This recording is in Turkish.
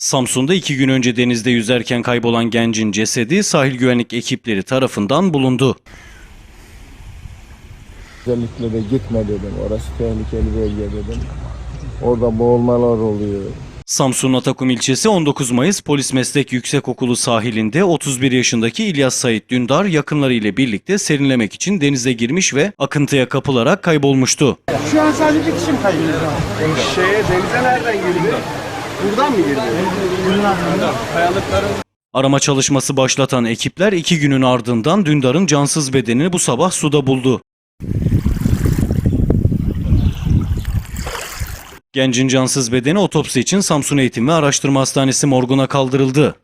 Samsun'da iki gün önce denizde yüzerken kaybolan gencin cesedi sahil güvenlik ekipleri tarafından bulundu. Özellikle de gitme dedim. Orası tehlikeli bölge dedim. Orada boğulmalar oluyor. Samsun Atakum ilçesi 19 Mayıs Polis Meslek Yüksekokulu sahilinde 31 yaşındaki İlyas Sait Dündar yakınları ile birlikte serinlemek için denize girmiş ve akıntıya kapılarak kaybolmuştu. Şu an sadece bir kişi mi kaybediyor? Şeye denize nereden girdi? Buradan mı? Kayalıkların Arama çalışması başlatan ekipler iki günün ardından Dündar'ın cansız bedenini bu sabah suda buldu. Gencin cansız bedeni otopsi için Samsun Eğitim ve Araştırma Hastanesi morguna kaldırıldı.